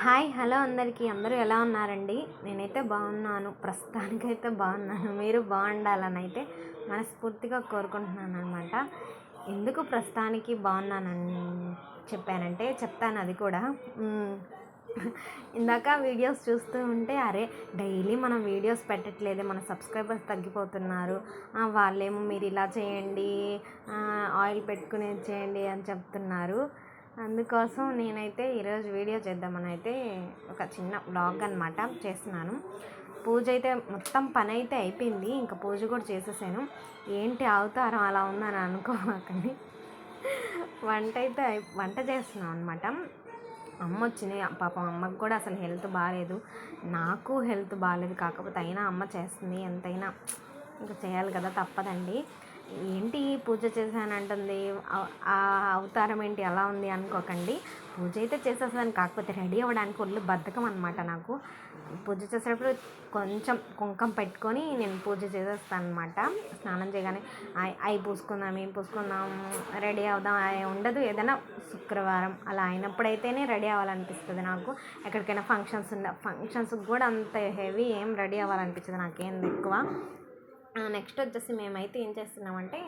Hi hello అందరికీ. అందరూ ఎలా ఉన్నారండి? నేనైతే బాగున్నాను. ప్రస్తుతానికైతే బాగున్నాను. మీరు బాగుండాలని అయితే మనస్ఫూర్తిగా కోరుకుంటున్నాను అనమాట ఎందుకు ప్రస్తుతానికి బాగున్నానని చెప్పానంటే చెప్తాను అది కూడా. ఇందాక వీడియోస్ చూస్తూ ఉంటే అరే డైలీ మనం వీడియోస్ పెట్టట్లేదే మన సబ్స్క్రైబర్స్ తగ్గిపోతున్నారు. వాళ్ళేమో మీరు ఇలా చేయండి ఆయిల్ పెట్టుకునేది చేయండి అని చెప్తున్నారు. అందుకోసం నేనైతే ఈరోజు వీడియో చేద్దామని అయితే ఒక చిన్న బ్లాగ్ అనమాట చేస్తున్నాను. పూజ అయితే మొత్తం పని అయితే అయిపోయింది. ఇంకా పూజ కూడా చేసేసాను. ఏంటి అవతారం అలా ఉందని అనుకోమాకండి. వంట అయితే వంట చేస్తున్నాం అనమాట అమ్మ వచ్చింది. పాపం అమ్మకు కూడా అసలు హెల్త్ బాగాలేదు నాకు హెల్త్ బాగాలేదు కాకపోతే అయినా అమ్మ చేస్తుంది. ఎంతైనా ఇంకా చేయాలి కదా తప్పదండి. ఏంటి పూజ చేశానంటుంది? ఆ- ఆ అవతారం ఏంటి? అలా ఉంది అనుకోకండి. పూజ అయితే చేసేసాను కాకపోతే రెడీ అవ్వడానికి ఒళ్ళు బద్ధకం అనమాట నాకు. పూజ చేసేటప్పుడు కొంచెం కుంకం పెట్టుకొని నేను పూజ చేసేస్తాను అనమాట స్నానం చేయగానే అవి పూసుకుందాం ఏం పూసుకుందాం రెడీ అవుదాం ఉండదు. ఏదైనా శుక్రవారం అలా అయినప్పుడైతేనే రెడీ అవ్వాలనిపిస్తుంది నాకు. ఎక్కడికైనా ఫంక్షన్స్ ఉన్న ఫంక్షన్స్కి కూడా అంత హెవీ ఏం రెడీ అవ్వాలనిపించదు నాకేం ఎక్కువ. నెక్స్ట్ వచ్చేసి మేమైతే ఏం చేస్తున్నామంటే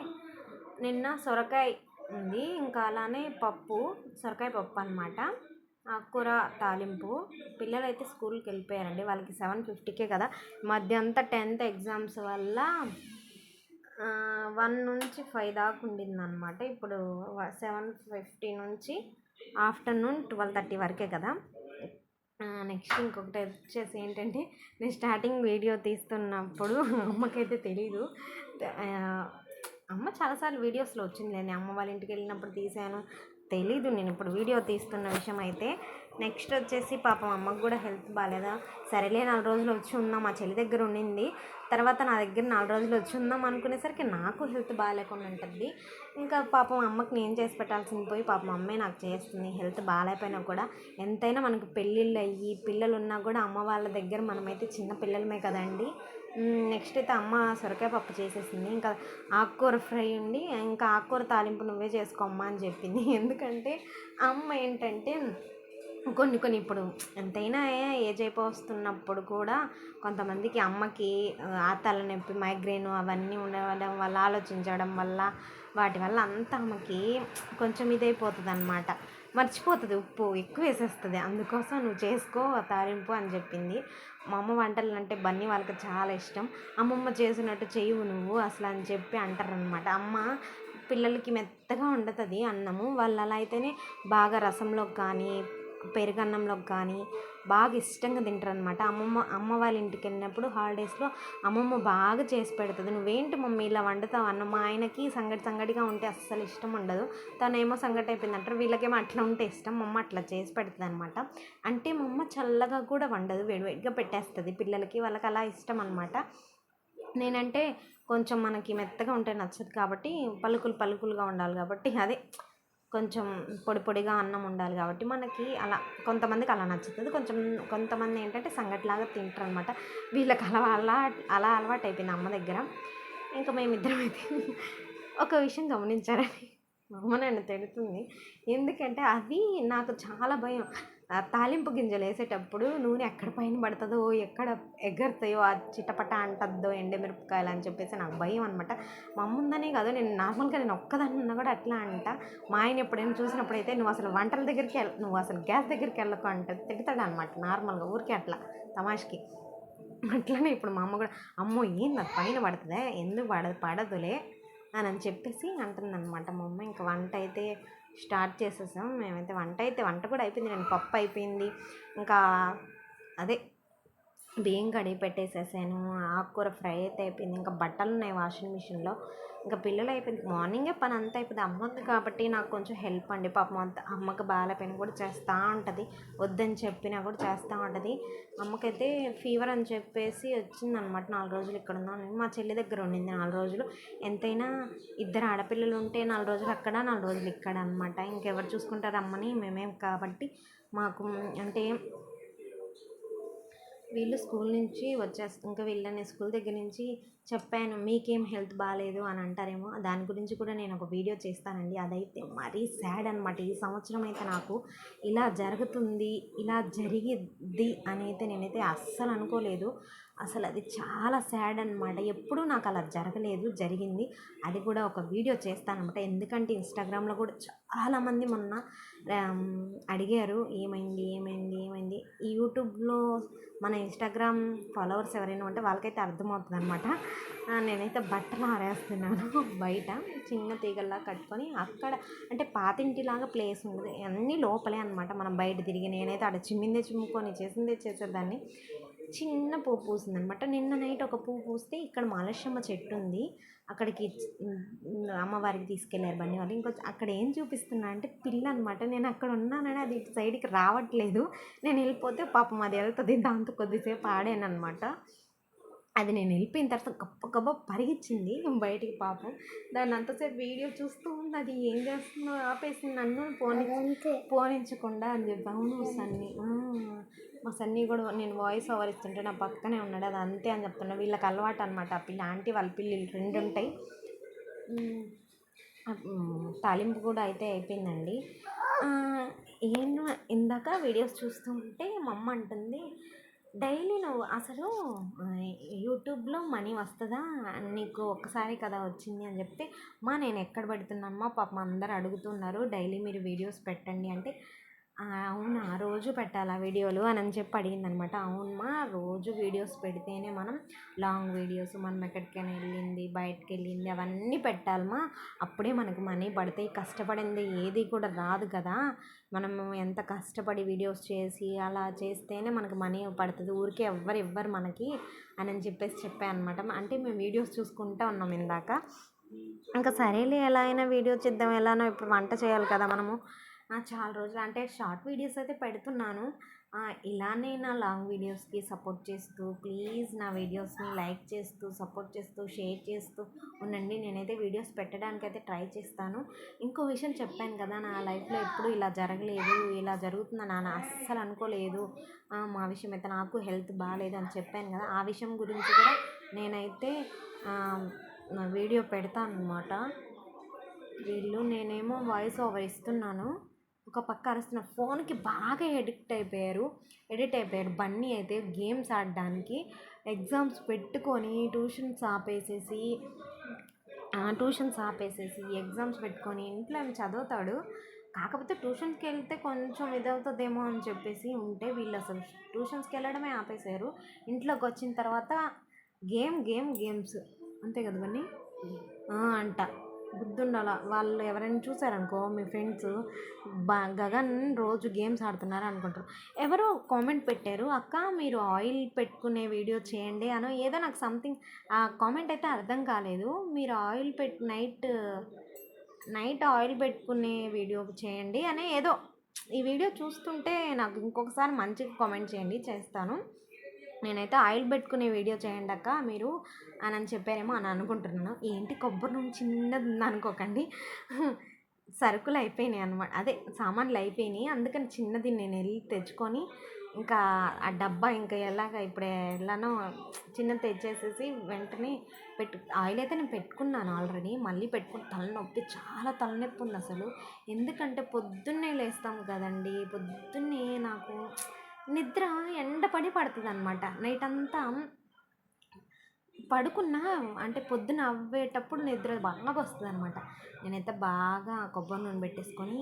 నిన్న సొరకాయ ఉంది ఇంకా అలానే పప్పు సొరకాయ పప్పు అనమాట ఆకుకూర తాలింపు. పిల్లలు అయితే స్కూల్కి వెళ్ళిపోయారండి వాళ్ళకి సెవెన్ ఫిఫ్టీకే కదా. మధ్య అంతా టెన్త్ ఎగ్జామ్స్ వల్ల వన్ నుంచి ఫైవ్ దాకా ఉండిందనమాట ఇప్పుడు సెవెన్ ఫిఫ్టీ నుంచి ఆఫ్టర్నూన్ ట్వెల్వ్ థర్టీ వరకే కదా. నెక్స్ట్ ఇంకొకటి వచ్చేసి ఏంటంటే నేను స్టార్టింగ్ వీడియో తీస్తున్నప్పుడు అమ్మకైతే తెలీదు. అమ్మ చాలాసార్లు వీడియోస్లో వచ్చింది నేను అమ్మ వాళ్ళ ఇంటికి వెళ్ళినప్పుడు తీశాను. తెలీదు నేను ఇప్పుడు వీడియో తీస్తున్న విషయం అయితే. నెక్స్ట్ వచ్చేసి పాపం అమ్మకు కూడా హెల్త్ బాగాలేదా సరేలే నాలుగు రోజులు వచ్చి ఉందాం మా చెల్లి దగ్గర ఉండింది. తర్వాత నా దగ్గర నాలుగు రోజులు వచ్చి ఉందాం అనుకునేసరికి నాకు హెల్త్ బాగాలేకుండా ఉంటుంది. ఇంకా పాపం అమ్మకి నేను చేసి పెట్టాల్సింది పోయి పాపం అమ్మే నాకు చేస్తుంది హెల్త్ బాగాలేకపోయినా కూడా. ఎంతైనా మనకు పెళ్ళిళ్ళు అయ్యి పిల్లలు ఉన్నా కూడా అమ్మ వాళ్ళ దగ్గర మనమైతే చిన్న పిల్లలమే కదండి. నెక్స్ట్ అయితే అమ్మ సొరకాయ పప్పు చేసేసింది. ఇంకా ఆకుకూర ఫ్రై ఉండి ఇంకా ఆకుకూర తాలింపు నువ్వే చేసుకోమ్మా అని చెప్పింది. ఎందుకంటే అమ్మ ఏంటంటే కొన్ని కొన్ని ఇప్పుడు ఎంతైనా ఏజ్ అయిపోతున్నప్పుడు కూడా కొంతమందికి అమ్మకి ఆ తలనొప్పి మైగ్రేన్ అవన్నీ ఉండడం వల్ల ఆలోచించడం వల్ల వాటి వల్ల అంతా అమ్మకి కొంచెం ఇదైపోతుంది అనమాట మర్చిపోతుంది ఉప్పు ఎక్కువ వేసేస్తుంది. అందుకోసం నువ్వు చేసుకో ఆ అని చెప్పింది. మా అమ్మ వంటలు అంటే బన్నీ వాళ్ళకి చాలా ఇష్టం. అమ్మమ్మ చేసినట్టు చెయ్యవు నువ్వు అసలు అని చెప్పి అంటారనమాట అమ్మ పిల్లలకి మెత్తగా వండుతుంది అన్నము. వాళ్ళు అలా అయితేనే బాగా రసంలో కానీ పెరుగన్నంలోకి కానీ బాగా ఇష్టంగా తింటారు అనమాట అమ్మమ్మ అమ్మ వాళ్ళ ఇంటికి వెళ్ళినప్పుడు హాలిడేస్లో అమ్మమ్మ బాగా చేసి పెడుతుంది. నువ్వేంటి మమ్మీ ఇలా వండుతావు? అన్న మా ఆయనకి సంగటి సంగటిగా ఉంటే అస్సలు ఇష్టం ఉండదు. తనేమో సంగటి అయిపోయింది అంటారు. వీళ్ళకేమో అట్లా ఉంటే ఇష్టం. మమ్మ అమ్మ అట్లా చేసి పెడుతుంది అనమాట అంటే మా అమ్మ చల్లగా కూడా వండదు. వేడివేడిగా పెట్టేస్తుంది. పిల్లలకి వాళ్ళకి అలా ఇష్టం అనమాట నేనంటే కొంచెం మనకి మెత్తగా ఉంటే నచ్చదు కాబట్టి పలుకులు పలుకులుగా ఉండాలి కాబట్టి అదే కొంచెం పొడి పొడిగా అన్నం ఉండాలి కాబట్టి మనకి అలా కొంతమందికి అలా నచ్చుతుంది. కొంచెం కొంతమంది ఏంటంటే సంగటిలాగా తింటారు అనమాట వీళ్ళకి అలా అలా అలా అలవాటు అయిపోయింది అమ్మ దగ్గర. ఇంకా మేమిద్దరం అయితే ఒక విషయం గమనించారని అమ్మ నన్ను తిడుతుంది. ఎందుకంటే అది నాకు చాలా భయం. తాలింపు గింజలు వేసేటప్పుడు నూనె ఎక్కడ పైన పడుతుందో ఎక్కడ ఎగరుతాయో ఆ చిటపట అంటద్దో ఎండమిరపకాయలు అని చెప్పేసి నాకు భయం అనమాట మా అమ్మ ఉందనే కాదు నేను నార్మల్గా నేను ఒక్కదాన్ని ఉన్నా కూడా అట్లా అంట. మా ఆయన ఎప్పుడైనా చూసినప్పుడు అయితే నువ్వు అసలు వంటల దగ్గరికి వెళ్ళ నువ్వు అసలు గ్యాస్ దగ్గరికి వెళ్ళకు అంటే తిడతాడు అనమాట నార్మల్గా ఊరికే అట్లా తమాష్కి. అట్లనే ఇప్పుడు మా అమ్మ కూడా అమ్మో ఏంది నాకు పైన పడుతుందా? ఎందుకు పడదు పడదులే? అని అని చెప్పేసి అంటుందన్నమాట మా అమ్మ. ఇంకా వంట అయితే స్టార్ట్ చేసేసాం. మేమైతే వంట అయితే వంట కూడా అయిపోయింది. నేను పప్పు అయిపోయింది. ఇంకా అదే బియ్యం కడిగి పెట్టేసేసాను. ఆకుకూర ఫ్రై అయితే అయిపోయింది. ఇంకా బట్టలు ఉన్నాయి వాషింగ్ మిషన్లో. ఇంకా పిల్లలు అయిపోయింది. మార్నింగే పని అంతా అయిపోయింది. అమ్మ ఉంది కాబట్టి నాకు కొంచెం హెల్ప్ అండి. పాపం అంత అమ్మకి బాగాలేపోయినా కూడా చేస్తూ ఉంటుంది. వద్దని చెప్పినా కూడా చేస్తూ ఉంటుంది. అమ్మకైతే ఫీవర్ అని చెప్పేసి వచ్చిందనమాట. నాలుగు రోజులు ఇక్కడ ఉన్నాను. మా చెల్లి దగ్గర ఉండింది నాలుగు రోజులు. ఎంతైనా ఇద్దరు ఆడపిల్లలు ఉంటే నాలుగు రోజులు అక్కడ నాలుగు రోజులు ఇక్కడ అనమాట ఇంకెవరు చూసుకుంటారు అమ్మని? మేమేం కాబట్టి మాకు అంటే వీళ్ళు స్కూల్ నుంచి వచ్చేసి ఇంకా వీళ్ళని స్కూల్ దగ్గర నుంచి చెప్పాను మీకేం హెల్త్ బాగాలేదు అని అంటారేమో. దాని గురించి కూడా నేను ఒక వీడియో చేస్తానండి. అదైతే మరీ సాడ్ అనమాట ఈ సంవత్సరం అయితే నాకు ఇలా జరుగుతుంది ఇలా జరిగిద్ది అని అయితే నేనైతే అస్సలు అనుకోలేదు. అసలు అది చాలా సాడ్ అనమాట ఎప్పుడూ నాకు అలా జరగలేదు జరిగింది. అది కూడా ఒక వీడియో చేస్తానమాట ఎందుకంటే ఇన్స్టాగ్రామ్లో కూడా చాలామంది మొన్న అడిగారు ఏమైంది ఏమైంది ఏమైంది? ఈ యూట్యూబ్లో మన ఇన్స్టాగ్రామ్ ఫాలోవర్స్ ఎవరైనా ఉంటే వాళ్ళకైతే అర్థమవుతుంది అనమాట నేనైతే బట్టలు ఆరేస్తున్నాను బయట చిన్న తీగల్లా కట్టుకొని అక్కడ అంటే పాతింటిలాగా ప్లేస్ ఉండదు. అన్నీ లోపలే అనమాట మనం బయట తిరిగి నేనైతే అక్కడ చిమ్మిందే చిమ్ముకొని చేసిందే చేసేదాన్ని. చిన్న పువ్వు పూసిందనమాట. నిన్న నైట్ ఒక పువ్వు పూస్తే ఇక్కడ మాలశమ్మ చెట్టు ఉంది. అక్కడికి అమ్మవారికి తీసుకెళ్ళారు బండి వాళ్ళు. ఇంకో అక్కడ ఏం చూపిస్తున్నా అంటే పిల్ల అనమాట నేను అక్కడ ఉన్నానని అది ఇటు సైడ్కి రావట్లేదు. నేను వెళ్ళిపోతే పాపం అది వెళ్తుంది. దాంతో కొద్దిసేపు ఆడాను అనమాట అది నేను వెళ్ళిపోయిన తర్వాత గొప్ప గొప్ప పరిగించింది బయటికి పాపం. దాన్ని అంతసేపు వీడియో చూస్తూ ఉంది అది ఏం చేస్తుందో ఆపేసి నన్ను పోని పోనించకుండా అని చెప్పి అవును సన్నీ. మా సన్నీ కూడా నేను వాయిస్ ఓవర్ ఇస్తుంటే నా పక్కనే ఉన్నాడు. అది అంతే అని చెప్తున్నా. వీళ్ళకి అలవాటు అనమాట ఆ పిల్ల ఆంటీ వాళ్ళ పిల్లలు రెండు ఉంటాయి. తాలింపు కూడా అయితే అయిపోయిందండి. ఏంటో ఇందాక వీడియోస్ చూస్తూ ఉంటే మా అమ్మ అంటుంది డైలీ నువ్వు అసలు యూట్యూబ్లో మనీ వస్తుందా? నీకు ఒక్కసారి కదా వచ్చింది అని చెప్తే మా నేను ఎక్కడ పెడుతున్నామ్మా పాపం అందరు అడుగుతున్నారు డైలీ మీరు వీడియోస్ పెట్టండి. అంటే అవునా. రోజు పెట్టాలా వీడియోలు అని అని చెప్పి అడిగిందనమాట. అవునమ్మా రోజు వీడియోస్ పెడితేనే మనం లాంగ్ వీడియోస్ మనం ఎక్కడికైనా వెళ్ళింది బయటకు వెళ్ళింది అవన్నీ పెట్టాలమ్మా. అప్పుడే మనకు మనీ పడతాయి కష్టపడింది ఏది కూడా రాదు కదా. మనము ఎంత కష్టపడి వీడియోస్ చేసి అలా చేస్తేనే మనకు మనీ పడుతుంది. ఊరికే ఎవ్వరు ఇవ్వరు మనకి అని అని చెప్పేసి చెప్పాను అనమాట అంటే మేము వీడియోస్ చూసుకుంటా ఉన్నాం ఇందాక. ఇంకా సరేలే ఎలా అయినా వీడియో చేద్దాం ఎలానో ఇప్పుడు వంట చేయాలి కదా మనము. చాలా రోజులు. అంటే షార్ట్ వీడియోస్ అయితే పెడుతున్నాను. ఇలానే నా లాంగ్ వీడియోస్కి సపోర్ట్ చేస్తూ ప్లీజ్ నా వీడియోస్ని లైక్ చేస్తూ సపోర్ట్ చేస్తూ షేర్ చేస్తూ ఉండండి. నేనైతే వీడియోస్ పెట్టడానికి అయితే ట్రై చేస్తాను. ఇంకో విషయం చెప్పాను కదా నా లైఫ్లో ఎప్పుడు ఇలా జరగలేదు ఇలా జరుగుతుందని నాన్న అస్సలు అనుకోలేదు. మా విషయం అయితే నాకు హెల్త్ బాగాలేదు అని చెప్పాను కదా ఆ విషయం గురించి కూడా నేనైతే వీడియో పెడతాను అనమాట వీళ్ళు నేనేమో వాయిస్ ఓవర్ ఇస్తున్నాను. ఒక పక్క అరుస్తున్న ఫోన్కి బాగా ఎడిక్ట్ అయిపోయారు. ఎడిక్ట్ అయిపోయారు. బన్నీ అయితే గేమ్స్ ఆడడానికి ఎగ్జామ్స్ పెట్టుకొని ట్యూషన్స్ ఆపేసేసి ట్యూషన్స్ ఆపేసేసి ఎగ్జామ్స్ పెట్టుకొని ఇంట్లో ఏమి చదువుతాడు. కాకపోతే ట్యూషన్స్కి వెళ్తే కొంచెం ఇదవుతుందేమో అని చెప్పేసి ఉంటే వీళ్ళు అసలు ట్యూషన్స్కి వెళ్ళడమే ఆపేశారు. ఇంట్లోకి వచ్చిన తర్వాత గేమ్ గేమ్ గేమ్స్ అంతే కదా బన్నీ? అంట. అంట వాళ్ళు ఎవరైనా చూసారనుకో మీ ఫ్రెండ్స్ బా గగన్ రోజు గేమ్స్ ఆడుతున్నారు అనుకుంటారు. ఎవరో కామెంట్ పెట్టారు అక్క మీరు ఆయిల్ పెట్టుకునే వీడియో చేయండి అనో ఏదో నాకు సంథింగ్ ఆ కామెంట్ అయితే అర్థం కాలేదు. మీరు ఆయిల్ పెట్ నైట్ నైట్ ఆయిల్ పెట్టుకునే వీడియో చేయండి అనే ఏదో ఈ వీడియో చూస్తుంటే నాకు ఇంకొకసారి మంచిగా కామెంట్ చేయండి చేస్తాను. నేనైతే ఆయిల్ పెట్టుకునే వీడియో చేయండి అక్క. మీరు అని అని చెప్పారేమో అని అనుకుంటున్నాను. ఏంటి కొబ్బరి నూనె చిన్నది అనుకోకండి. సరుకులు అయిపోయినాయి అనమాట అదే సామాన్లు అయిపోయినాయి. అందుకని చిన్నది నేను వెళ్ళి తెచ్చుకొని ఇంకా ఆ డబ్బా ఇంకా ఎలాగ ఇప్పుడు ఎలానో చిన్నది తెచ్చేసేసి వెంటనే పెట్టు ఆయిల్ అయితే నేను పెట్టుకున్నాను ఆల్రెడీ. మళ్ళీ పెట్టుకుని తలనొప్పి చాలా తలనొప్పి ఉంది అసలు. ఎందుకంటే పొద్దున్నే లేస్తాం కదండి. పొద్దున్నే నాకు నిద్ర ఎండపడి పడుతుంది అనమాట నైట్ అంతా పడుకున్నా అంటే పొద్దున అవ్వేటప్పుడు నిద్ర బాగా వస్తుంది అనమాట నేనైతే బాగా కొబ్బరి నూనె పెట్టేసుకొని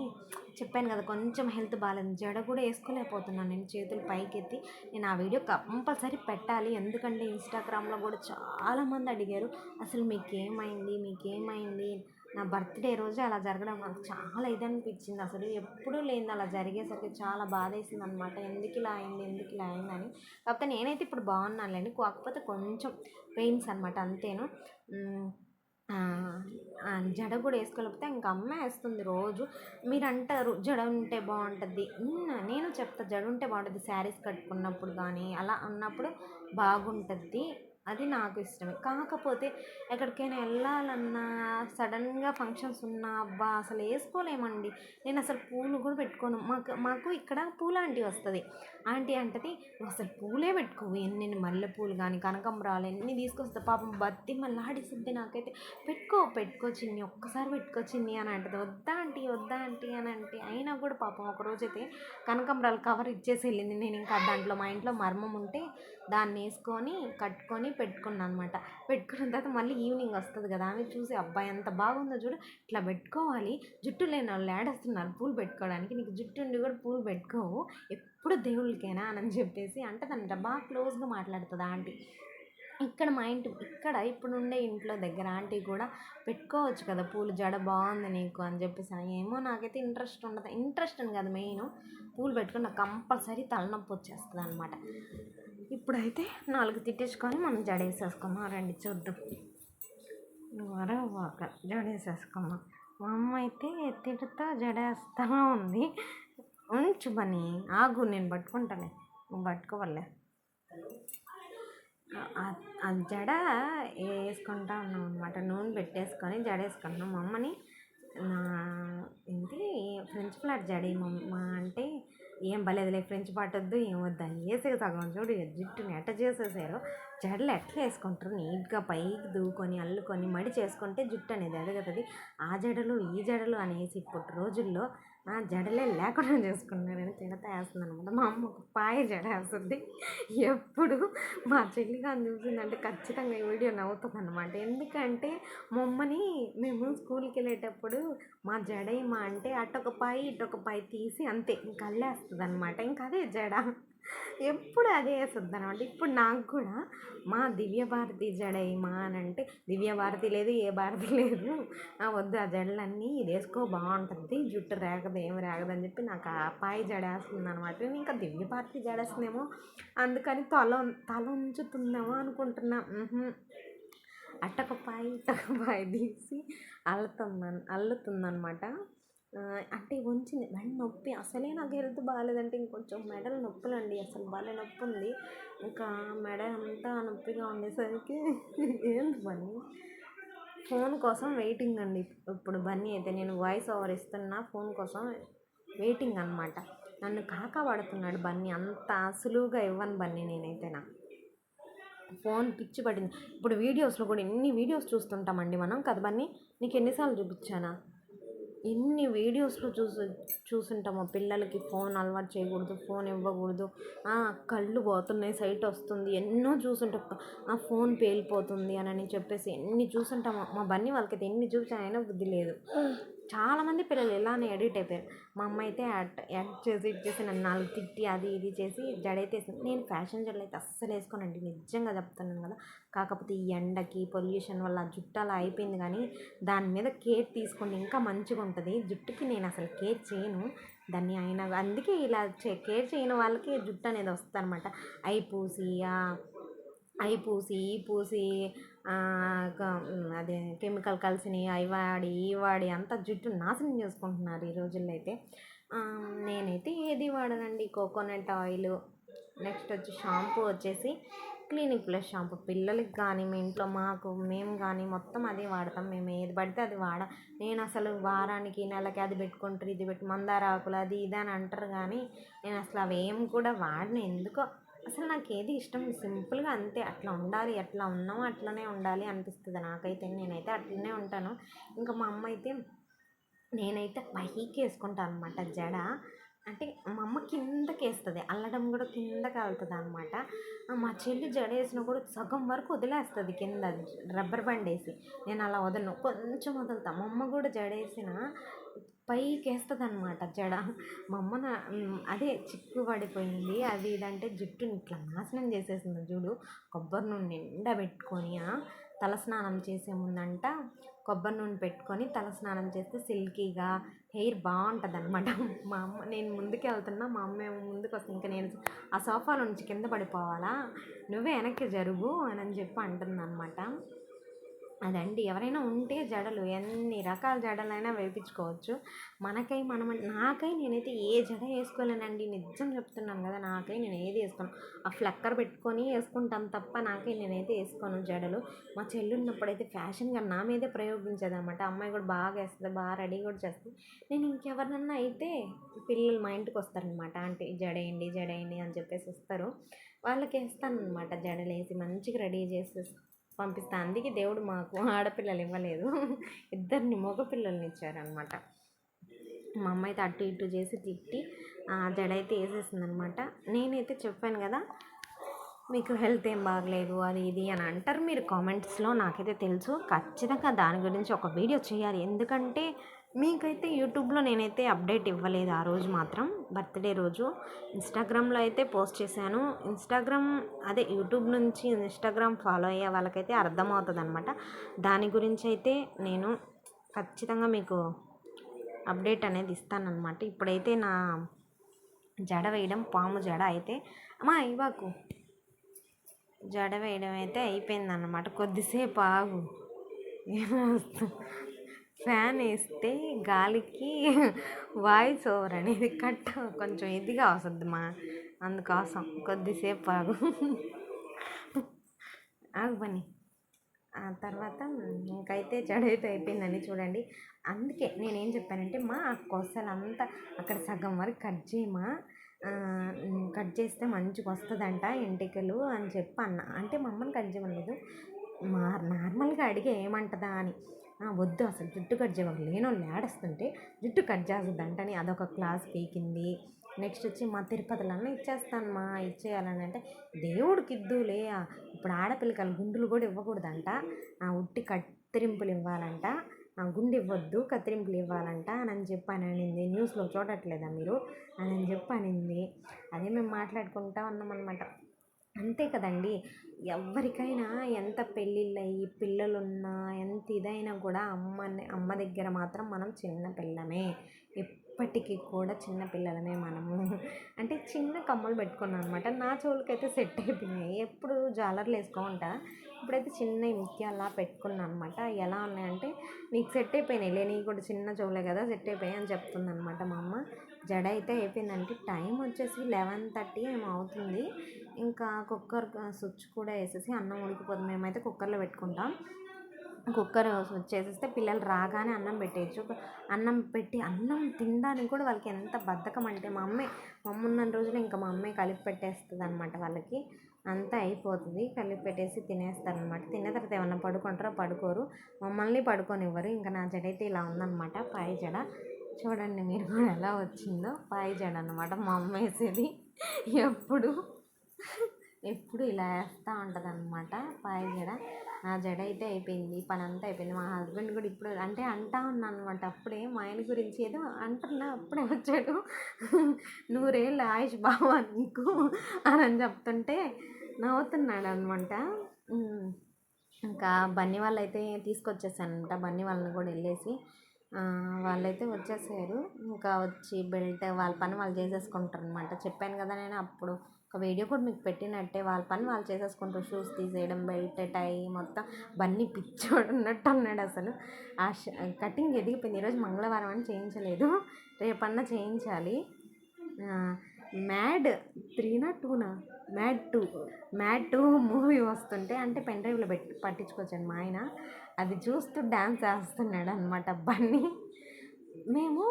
చెప్పాను కదా కొంచెం హెల్త్ బాగాలేదు జడ కూడా వేసుకోలేకపోతున్నాను. నేను చేతులు పైకెత్తి నేను ఆ వీడియో కంపల్సరీ పెట్టాలి. ఎందుకంటే ఇన్స్టాగ్రామ్లో కూడా చాలామంది అడిగారు అసలు మీకేమైంది? మీకేమైంది? నా బర్త్డే రోజు అలా జరగడం నాకు చాలా ఇది అనిపించింది అసలు ఎప్పుడూ లేనిది అలా జరిగేసరికి చాలా బాధ వేసింది అనమాట ఎందుకు ఇలా అయింది? ఎందుకు ఇలా అయిందని కాకపోతే నేనైతే ఇప్పుడు బాగున్నానులేండి. కాకపోతే కొంచెం పెయిన్స్ అనమాట. అంతేను. జడ కూడా వేసుకోలేకపోతే ఇంకా అమ్మ వేస్తుంది రోజు. మీరు అంటారు జడ ఉంటే బాగుంటుంది. నేను చెప్తా జడ ఉంటే బాగుంటుంది. శారీస్ కట్టుకున్నప్పుడు కానీ అలా ఉన్నప్పుడు బాగుంటుంది. అది నాకు ఇష్టమే. కాకపోతే ఎక్కడికైనా వెళ్ళాలన్నా సడన్గా ఫంక్షన్స్ ఉన్నా అబ్బా! అసలు వేసుకోలేమండి. నేను అసలు పూలు కూడా పెట్టుకోను. మాకు మాకు ఇక్కడ పూల ఆంటీ వస్తుంది. ఆంటీ అంటది "నువ్వు అసలు పూలే పెట్టుకోవు. ఎన్ని మల్లెపూలు కానీ కనకాంబరాలు ఎన్ని తీసుకొస్తా పాపం బత్తి మళ్ళీ నాకైతే. పెట్టుకో పెట్టుకో చిన్ని ఒక్కసారి పెట్టుకో చిన్ని అని అంటది. వద్దా ఆంటీ వద్దా ఆంటీ అని అంటే అయినా కూడా పాపం ఒకరోజైతే కనకాంబరాలు కవర్ ఇచ్చేసి వెళ్ళింది. నేను ఇంకా దాంట్లో మా ఇంట్లో మర్మం ఉంటే దాన్ని వేసుకొని కట్టుకొని పెట్టుకున్నాను అనమాట పెట్టుకున్న తర్వాత మళ్ళీ ఈవినింగ్ వస్తుంది కదా అని చూసి అబ్బాయి ఎంత బాగుందో చూడు ఇట్లా పెట్టుకోవాలి. జుట్టు లేని వాళ్ళు ఏడేస్తున్నారు పూలు పెట్టుకోవడానికి. నీకు జుట్టు ఉండి కూడా పూలు పెట్టుకోవు. ఎప్పుడు దేవుళ్ళకేనా? అని చెప్పేసి అంటదంట బాగా క్లోజ్గా మాట్లాడుతుంది ఆంటీ. ఇక్కడ మా ఇంటి ఇక్కడ ఇప్పుడు ఉండే ఇంట్లో దగ్గర ఆంటీ కూడా పెట్టుకోవచ్చు కదా పూలు జడ బాగుంది నీకు అని చెప్పేసి ఏమో నాకైతే ఇంట్రెస్ట్ ఉండదు. ఇంట్రెస్ట్ అని కదా మెయిన్. పూలు పెట్టుకుని నాకు కంపల్సరీ తలనొప్పి వచ్చేస్తుంది అనమాట ఇప్పుడైతే నాలుగు తిట్టేసుకొని మనం జడేసేసుకుందాం రండి చూద్దాం. వరే వాక. జడేసేసుకుందాం మా అమ్మ అయితే తిడుతా జడేస్తా ఉంది. ఉంచు పని ఆగు నేను పట్టుకుంటానే. నువ్వు పట్టుకోవాలే ఆ- ఆ జడ వేసుకుంటా ఉన్నాం అనమాట నూనె పెట్టేసుకొని జడ వేసుకుంటున్నాం మా అమ్మని నా ఏంటి ఫ్రెంచ్ ఫ్లాట్ జడ మా అంటే ఏం బలేదులే ఫ్రెంచ్ పట్టొద్దు ఏం వద్దు అని వేసే సగం చూడు జుట్టుని ఎట్ట చేసేసారో. జడలు ఎట్లా వేసుకుంటారు నీట్గా పైకి దూకొని అల్లుకొని మడి చేసుకుంటే జుట్టు అనేది ఎదగతుంది. ఆ జడలు ఈ జడలు అనేసి ఇప్పుడు రోజుల్లో జడలే లేకుండా చేసుకున్నారని తిడతా వేస్తుంది అనమాట మా అమ్మ ఒక పాయ జడ వేస్తుంది. ఎప్పుడు మా చెల్లిగా కానీ చూసిందంటే ఖచ్చితంగా ఈ వీడియో నవ్వుతుంది అనమాట ఎందుకంటే మమ్మని మేము స్కూల్కి వెళ్ళేటప్పుడు మా జడ మా అంటే అటొక పాయి ఇటొక పాయి తీసి అంతే ఇంక అల్లేస్తుంది అనమాట ఇంకా అదే జడ. ఎప్పుడు అదే వేస్తుంది అనమాట ఇప్పుడు నాకు కూడా మా దివ్య భారతి జడ మా అని అంటే దివ్య భారతి లేదు ఏ భారతి లేదు. ఆ వద్దు ఆ జడలన్నీ ఇది వేసుకో బాగుంటుంది. జుట్టు రేగదు ఏమి రాగదు అని చెప్పి నాకు ఆ పాయి జడేస్తుంది అనమాట నేను ఇంకా దివ్య భారతి జడ వేస్తుందేమో అందుకని తల తల ఉంచుతుందేమో అనుకుంటున్నా. అట్టకపాయి అట్టక పాయి పాయి తీసి అల్లుతుందన్ అల్లుతుందనమాట అంటే వంచింది మెడ నొప్పి అసలే నాకు హెల్త్ బాగాలేదంటే ఇంకొంచెం మెడలు నొప్పులండి. అసలు భలే నొప్పి ఉంది ఇంకా మెడ అంతా నొప్పిగా ఉండేసరికి ఏంటి పని ఫోన్ కోసం వెయిటింగ్ అండి. ఇప్పుడు బన్నీ అయితే నేను వాయిస్ ఓవర్ ఇస్తున్నా ఫోన్ కోసం వెయిటింగ్ అనమాట నన్ను కాకా పడుతున్నాడు బన్నీ. అంత సులువుగా ఇవ్వను బన్నీ నేనైతే నా. ఫోన్ పిచ్చి పడింది. ఇప్పుడు వీడియోస్లో కూడా ఎన్ని వీడియోస్ చూస్తుంటామండి మనం కదా బన్నీ? నీకు ఎన్నిసార్లు చూపించానా? ఎన్ని వీడియోస్లో చూసి చూసుంటాము. పిల్లలకి ఫోన్ అలవాటు చేయకూడదు ఫోన్ ఇవ్వకూడదు. కళ్ళు పోతున్నాయి సైట్ వస్తుంది. ఎన్నో చూసుంటాం. ఆ ఫోన్ పేలిపోతుంది అని అని చెప్పేసి ఎన్ని చూసుంటాము. మా బన్నీ వాళ్ళకైతే ఎన్ని చూసినా అయినా బుద్ధి లేదు. చాలామంది పిల్లలు ఇలానే ఎడిట్ అయిపోయారు. మా అమ్మ అయితే యాడ్ యాడ్ చేసి ఇచ్చేసి నన్ను నాలుగు తిట్టి అది ఇది చేసి జడైతే నేను ఫ్యాషన్ జడలు అయితే అస్సలు వేసుకోనండి. నిజంగా చెప్తున్నాను కదా. కాకపోతే ఈ ఎండకి పొల్యూషన్ వల్ల జుట్టు అలా అయిపోయింది కానీ దాని మీద కేర్ తీసుకుంటే ఇంకా మంచిగా ఉంటుంది. జుట్టుకి నేను అసలు కేర్ చేయను. దాన్ని అయినా అందుకే ఇలా చే కేర్ చేయని వాళ్ళకి జుట్టు అనేది వస్తుంది అనమాట అయి పూసి అయి పూసి ఈ పూసి అదే కెమికల్ కలిసినవి అవి వాడి ఈ వాడి అంతా జుట్టు నాశనం చేసుకుంటున్నారు ఈ రోజుల్లో అయితే. నేనైతే ఏది వాడనండి? Coconut oil. నెక్స్ట్ వచ్చి షాంపూ వచ్చేసి క్లినిక్ ప్లస్ షాంపూ. పిల్లలకి కానీ మీ ఇంట్లో మాకు మేము కానీ మొత్తం అదే వాడతాం. మేము ఏది పడితే అది వాడ నేను అసలు వారానికి నెలకి అది పెట్టుకుంటారు ఇది పెట్టి మందార ఆకులు అది ఇది అని అంటారు కానీ నేను అసలు అవి ఏం కూడా వాడను. ఎందుకో అసలు నాకు ఏది ఇష్టం సింపుల్గా అంతే. అట్లా ఉండాలి అట్లా ఉన్నామో అట్లనే ఉండాలి అనిపిస్తుంది నాకైతే. నేనైతే అట్లనే ఉంటాను. ఇంకా మా అమ్మ అయితే నేనైతే పైకి వేసుకుంటాను అనమాట జడ. అంటే మా అమ్మ కిందకి వేస్తుంది. అల్లడం కూడా కిందకి వెళ్తుంది అనమాట మా చెల్లి జడ వేసినా కూడా సగం వరకు వదిలేస్తుంది కింద రబ్బర్ బ్యాండ్ వేసి నేను అలా వదలను. కొంచెం వదులుతాను మా అమ్మ కూడా జడ వేసిన పైకేస్తుంది అనమాట జడ. మా అమ్మ నా అదే చిక్కు పడిపోయింది. అది ఇదంటే జుట్టుని ఇట్లా నాశనం చేసేసింది చూడు. కొబ్బరి నూనె నిండా పెట్టుకొని తల తలస్నానం చేసే ముందంట కొబ్బరి నూనె పెట్టుకొని తలస్నానం చేస్తే సిల్కీగా హెయిర్ బాగుంటుంది అనమాట మా అమ్మ నేను ముందుకు వెళ్తున్నా మా అమ్మ ఏమో ముందుకు వస్తుంది ఇంకా నేను ఆ సోఫాలో నుంచి కింద పడిపోవాలా? నువ్వే వెనక్కి జరుగు అని అని చెప్పి అంటుంది అనమాట అదండి. ఎవరైనా ఉంటే జడలు ఎన్ని రకాల జడలైనా వేయించుకోవచ్చు మనకై మనం నాకై నేనైతే ఏ జడ వేసుకోలేనండి. నిజం చెప్తున్నాను కదా నాకై నేను ఏది వేసుకోను. ఆ ఫ్లక్కర్ పెట్టుకొని వేసుకుంటాను తప్ప నాకై నేనైతే వేసుకోను జడలు. మా చెల్లు ఉన్నప్పుడైతే ఫ్యాషన్గా నా మీదే ప్రయోగించేదన్నమాట. అమ్మాయి కూడా బాగా వేస్తుంది బాగా రెడీ కూడా చేస్తుంది. నేను ఇంకెవరినన్నా అయితే పిల్లలు మా ఇంటికి వస్తారనమాట అంటే జడేయండి జడేయండి అని చెప్పేసి వస్తారు. వాళ్ళకి వేస్తాను అనమాట జడలు వేసి మంచిగా రెడీ చేసి పంపిస్తా. అందుకే దేవుడు మాకు ఆడపిల్లలు ఇవ్వలేదు. ఇద్దరిని మగపిల్లల్ని ఇచ్చారనమాట మా అమ్మ అయితే అటు ఇటు చేసి తిట్టి ఆ జడ అయితే వేసేసింది అనమాట నేనైతే చెప్పాను కదా మీకు హెల్త్ ఏం బాగలేదు అది ఇది అని అంటారు మీరు కామెంట్స్లో. నాకైతే తెలుసు. ఖచ్చితంగా దాని గురించి ఒక వీడియో చేయాలి. ఎందుకంటే మీకైతే యూట్యూబ్లో నేనైతే అప్డేట్ ఇవ్వలేదు ఆ రోజు మాత్రం బర్త్డే రోజు. ఇన్స్టాగ్రామ్లో అయితే పోస్ట్ చేశాను. ఇన్స్టాగ్రామ్ అదే యూట్యూబ్ నుంచి ఇన్స్టాగ్రామ్ ఫాలో అయ్యే వాళ్ళకైతే అర్థమవుతుంది అనమాట దాని గురించి అయితే నేను ఖచ్చితంగా మీకు అప్డేట్ అనేది ఇస్తానన్నమాట. ఇప్పుడైతే నా జడ వేయడం పాము జడ అయితే అమ్మా ఇవ్వకు. జడ వేయడం అయితే అయిపోయిందన్నమాట. కొద్దిసేపు ఆగు. ఏమో ఫ్యాన్ వేస్తే గాలికి వాయిస్ ఓవర్ అనేది కట్ కొంచెం ఇదిగా వస్తుంది మా అందుకోసం కొద్దిసేపు ఆగు. ఆగు పని ఆ తర్వాత ఇంకైతే జడైతే అయిపోయిందని చూడండి. అందుకే నేనేం చెప్పానంటే మా కొసలు కొసలంతా అక్కడ సగం వరకు కట్ చేయమా? కట్ చేస్తే మంచిగా వస్తుందంట ఎంటికలు అని చెప్పి అన్న. అంటే మమ్మల్ని కట్ చేయమలేదు మా నార్మల్గా అడిగే ఏమంటదా అని. వద్దు అసలు జుట్టు కట్ చేయమని లేనోళ్ళు ఏడుస్తుంటే జుట్టు కట్ చేస్తుంది అని అదొక క్లాస్ పీకింది. నెక్స్ట్ వచ్చి మా తిరుపతిలో ఇచ్చేస్తాను మా ఇచ్చేయాలని అంటే దేవుడికి ఇద్దులే. ఇప్పుడు ఆడపిల్లకాయలు గుండులు కూడా ఇవ్వకూడదంట. ఉట్టి కత్తిరింపులు ఇవ్వాలంట. గుండు ఇవ్వద్దు కత్తిరింపులు ఇవ్వాలంట అని చెప్పి అనింది. న్యూస్లో చూడట్లేదా మీరు? అని చెప్పి అనింది. అదే మేము మాట్లాడుకుంటా ఉన్నాం అనమాట అంతే కదండి. ఎవరికైనా ఎంత పెళ్ళిళ్ళు అయ్యి పిల్లలున్నా ఎంత ఇదైనా కూడా అమ్మ అమ్మ దగ్గర మాత్రం మనం చిన్న పిల్లమే. ఎప్పటికీ కూడా చిన్న పిల్లలమే మనము. అంటే చిన్న కమ్మలు పెట్టుకున్నాను అనమాట నా చెవులకైతే సెట్ అయిపోయినాయి. ఎప్పుడు జాలర్లు వేసుకో ఇప్పుడైతే చిన్న ముత్యాలా పెట్టుకున్నాను అనమాట ఎలా ఉన్నాయంటే నీకు సెట్ అయిపోయినాయి లే కూడా చిన్న చెవులే కదా సెట్ అయిపోయాయి అని చెప్తుంది అనమాట మా అమ్మ. జడ అయితే అయిపోయిందంటే టైం వచ్చేసి లెవెన్ థర్టీ ఏమో అవుతుంది. ఇంకా కుక్కర్ స్విచ్ కూడా వేసేసి అన్నం ఉడికిపోతుంది. మేమైతే కుక్కర్లో పెట్టుకుంటాం. కుక్కర్ స్విచ్ చేసేస్తే పిల్లలు రాగానే అన్నం పెట్టేయచ్చు. అన్నం పెట్టి అన్నం తినడానికి కూడా వాళ్ళకి ఎంత బద్ధకం అంటే మా అమ్మే మా అమ్మ ఉన్న రోజులు ఇంకా మా అమ్మే కలిపి పెట్టేస్తుంది అనమాట వాళ్ళకి. అంతా అయిపోతుంది. కలిపి పెట్టేసి తినేస్తారు అనమాట తినే తర్వాత ఏమన్నా పడుకుంటారో పడుకోరు. మమ్మల్ని పడుకోనివ్వరు. ఇంకా నా జడ అయితే ఇలా ఉందన్నమాట. పాయ జడ. చూడండి మీరు కూడా ఎలా వచ్చిందో. పాయ్ జడ అనమాట మా అమ్మ వేసేది. ఎప్పుడు? ఎప్పుడు ఇలా వేస్తూ ఉంటుంది అనమాట పాయ జడ నా జడ అయితే అయిపోయింది. పని అంతా అయిపోయింది. మా హస్బెండ్ కూడా ఇప్పుడు అంటే అంటా ఉన్నాను అనమాట అప్పుడే మా ఆయన గురించి ఏదో అంటున్నా. అప్పుడే వచ్చాడు. నూరేళ్ళు ఆయుష్ బావా నీకు? అని చెప్తుంటే నవ్వుతున్నాడు అనమాట ఇంకా బన్నీ వాళ్ళు అయితే తీసుకొచ్చేసానంట. బన్నీ వాళ్ళని కూడా వెళ్ళేసి వాళ్ళైతే వచ్చేసారు. ఇంకా వచ్చి బెల్ట్ వాళ్ళ పని వాళ్ళు చేసేసుకుంటారు అనమాట చెప్పాను కదా నేను అప్పుడు. ఒక వీడియో కూడా మీకు పెట్టినట్టే వాళ్ళ పని వాళ్ళు చేసేసుకుంటారు. షూస్ తీసేయడం బెల్ట్ టై మొత్తం. బన్నీ పిచ్చోడు ఉన్నట్టు అన్నాడు అసలు. ఆ కటింగ్ ఎదిగిపోయింది. ఈరోజు మంగళవారం అని చేయించలేదు. రేపన్నా చేయించాలి. మ్యాడ్ త్రీనా టూనా? Mad two. Mad two movie వస్తుంటే అంటే పెన్ డ్రైవ్లో పెట్టి పట్టించుకోవచ్చండి మా ఆయన. అది చూస్తూ డ్యాన్స్ వేస్తున్నాడు అనమాట బన్నీ. మేము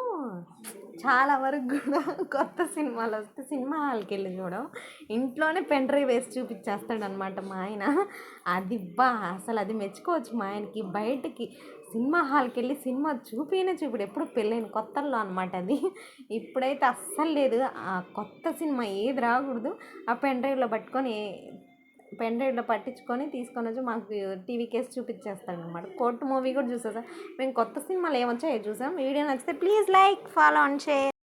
చాలా వరకు కూడా కొత్త సినిమాలు వస్తే సినిమా హాల్కి వెళ్ళి చూడం. ఇంట్లోనే పెన్ డ్రైవ్ వేసి చూపించేస్తాడు అనమాట మా ఆయన. అది బా అసలు అది మెచ్చుకోవచ్చు మా ఆయనకి. బయటికి సినిమా హాల్కి వెళ్ళి సినిమా చూపినే చూపిడు. ఎప్పుడు పెళ్ళైన కొత్తల్లో అనమాట అది. ఇప్పుడైతే అస్సలు లేదు. ఆ కొత్త సినిమా ఏది రాకూడదు. ఆ పెన్ డ్రైవ్లో పట్టుకొని పెన్ డ్రైవ్లో పట్టించుకొని తీసుకొని వచ్చి మాకు టీవీ కేసు చూపించేస్తాడు అనమాట కోర్టు మూవీ కూడా చూసేసాం. మేము కొత్త సినిమాలు ఏమొచ్చాయో చూసాం. వీడియో నచ్చితే please like follow and share.